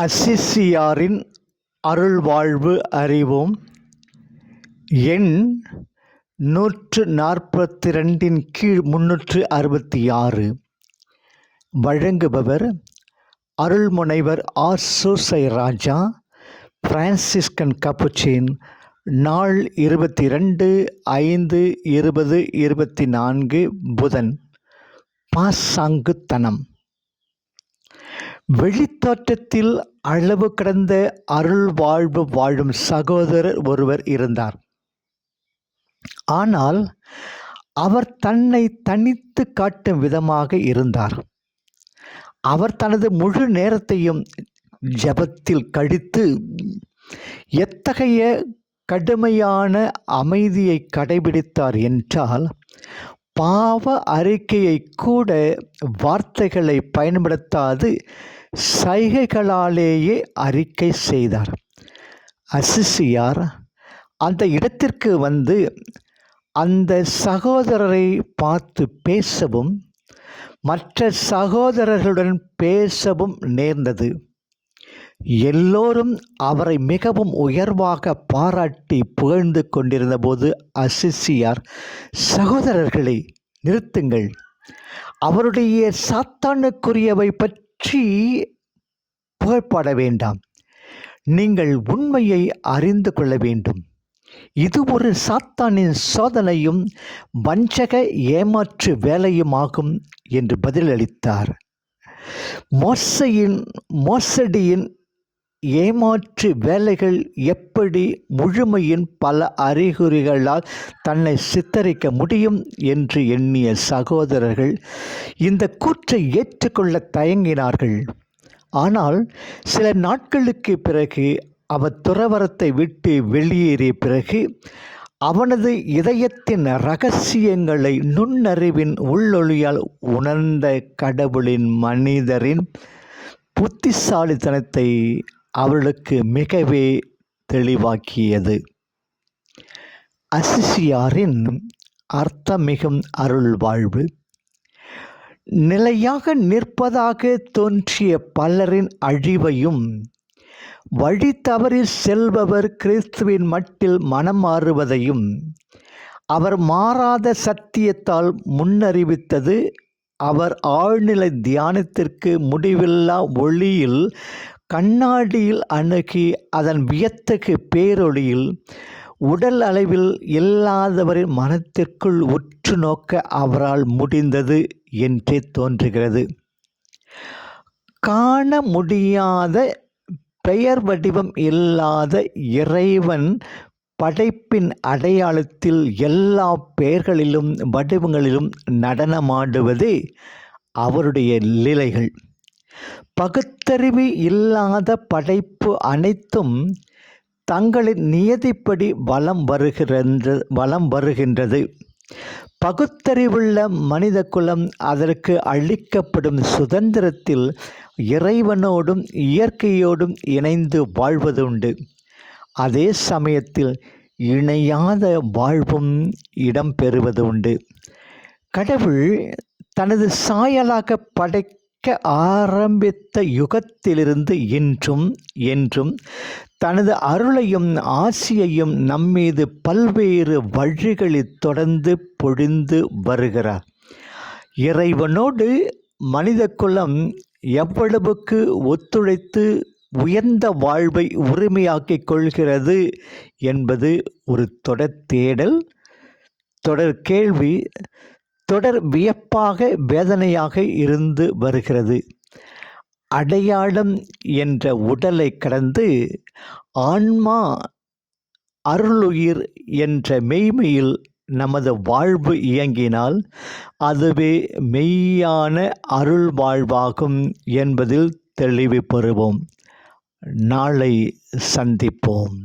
அசிசியாரின் அருள்வாழ்வு அறிவோம். எண் நூற்று நாற்பத்தி ரெண்டின் கீழ் முன்னூற்று அறுபத்தி ஆறு வழங்குபவர் அருள்முனைவர் R. Susai Raja Franciscan Capuchin நாள் இருபத்தி ரெண்டு ஐந்து இருபது இருபத்தி நான்கு புதன். பாசாங்குத்தனம். வெளித்தோற்றத்தில் அளவு கடந்த அருள் வாழ்வு வாழும் சகோதரர் ஒருவர் இருந்தார். ஆனால் அவர் தன்னை தனித்து காட்டும் விதமாக இருந்தார். அவர் தனது முழு நேரத்தையும் ஜபத்தில் கழித்து எத்தகைய கடுமையான அமைதியை கடைபிடித்தார் என்றால் பாவ அறிக்கையை கூட வார்த்தைகளை பயன்படுத்தாது சைகைகளாலேயே அறிக்கை செய்தார். அசிசியார் அந்த இடத்திற்கு வந்து அந்த சகோதரரை பார்த்து பேசவும் மற்ற சகோதரர்களுடன் பேசவும் நேர்ந்தது. எல்லோரும் அவரை மிகவும் உயர்வாக பாராட்டி புகழ்ந்து கொண்டிருந்தபோது அசிசியார் சகோதரர்களை நிறுத்துங்கள். அவருடைய சாத்தானுக்குரியவை பற்றி புகழ்பாட வேண்டாம். நீங்கள் உண்மையை அறிந்து கொள்ள வேண்டும். இது ஒரு சாத்தானின் சோதனையும் வஞ்சக ஏமாற்று வேலையுமாகும் என்று பதிலளித்தார். மோசையின் மோசடியின் ஏமாற்று வேலைகள் எப்படி முழுமையின் பல அறிகுறிகளால் தன்னை சித்தரிக்க முடியும் என்று எண்ணிய சகோதரர்கள் இந்த கூற்றை ஏற்றுக்கொள்ள தயங்கினார்கள். ஆனால் சில நாட்களுக்கு பிறகு அவர் துறவரத்தை விட்டு வெளியேறிய பிறகு அவனது இதயத்தின் ரகசியங்களை நுண்ணறிவின் உள்ளொளியால் உணர்ந்த கடவுளின் மனிதரின் புத்திசாலித்தனத்தை அவளுக்கு மிகவே தெளிவாக்கியது. அசிசியாரின் அர்த்தமிகும் அருள் வாழ்வு. நிலையாக நிற்பதாக தோன்றிய பலரின் அழிவையும் வழி தவறி செல்பவர் கிறிஸ்துவின் மட்டில் மனம் மாறுவதையும் அவர் மாறாத சத்தியத்தால் முன்னறிவித்தது. அவர் ஆழ்நிலை தியானத்திற்கு முடிவில்லா ஒளியில் கண்ணாடியில் அணுகி அதன் வியத்தகு பேரொளியில் உடல் அளவில் இல்லாதவரின் மனத்திற்குள் உற்று நோக்க அவரால் முடிந்தது என்றே தோன்றுகிறது. காண முடியாத பெயர் வடிவம் இல்லாத இறைவன் படைப்பின் அடையாளத்தில் எல்லா பெயர்களிலும் வடிவங்களிலும் நடனமாடுவதே அவருடைய லீலைகள் பகுத்தறிவு இல்லாத படைப்பு அனைத்தும் தங்களின் நியதிப்படி வலம் வருகின்ற வலம் வருகின்றது. பகுத்தறிவுள்ள மனித குலம் அதற்கு அளிக்கப்படும் சுதந்திரத்தில் இறைவனோடும் இயற்கையோடும் இணைந்து வாழ்வதுண்டு. அதே சமயத்தில் இணையாத வாழ்வும் இடம்பெறுவது உண்டு கடவுள் தனது சாயலாக படைக்க ஆரம்பித்த யுகத்திலிருந்து இன்றும் என்றும் தனது அருளையும் ஆசியையும் நம்மீது பல்வேறு வழிகளில் தொடர்ந்து பொழிந்து வருகிறார். இறைவனோடு மனித குலம் எவ்வளவுக்கு ஒத்துழைத்து உயர்ந்த வாழ்வை உரிமையாக்கிக் கொள்கிறது என்பது ஒரு தொடர் தேடல் தொடர் கேள்வி. தொடர் வியப்பாக வேதனையாக இருந்து வருகிறது. அடையாளம் என்ற உடலை கடந்து ஆன்மா அருளுயிர் என்ற மெய்மையில் நமது வாழ்வு இயங்கினால் அதுவே மெய்யான அருள் வாழ்வாகும் என்பதில் தெளிவு பெறுவோம். நாளை சந்திப்போம்.